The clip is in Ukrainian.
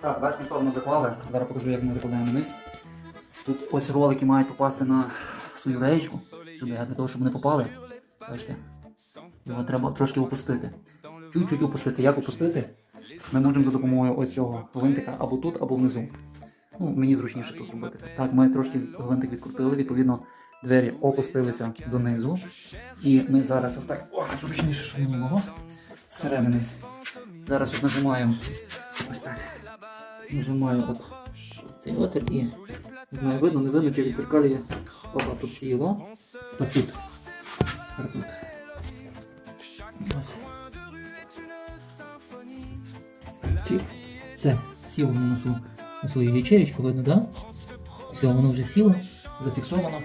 Так, верхню сторону заклали. Зараз покажу, як ми закладаємо низ. Тут ось ролики мають попасти на свою реєчку, сюди, для того, щоб не попали. Бачите? Його треба трошки опустити. Чуть-чуть опустити. Як опустити? Ми можемо за допомогою ось цього гвинтика або тут, або внизу. Ну, мені зручніше тут робити. Так, ми трошки гвинтик відкрутили, відповідно, двері опустилися донизу. І ми зараз отак, ох, зручніше, щоб мені було. Зсередини. Зараз от нажимаємо ось так. Нажимаю от цей отвір і не знаю, видно, не видно, чи відзеркалює. Опа, тут сіло. А тут. Тут. Ось. Чик. Все, сіло свою, на свою ячеєчку, видно, так? Да? Все, воно вже сіло, зафіксовано.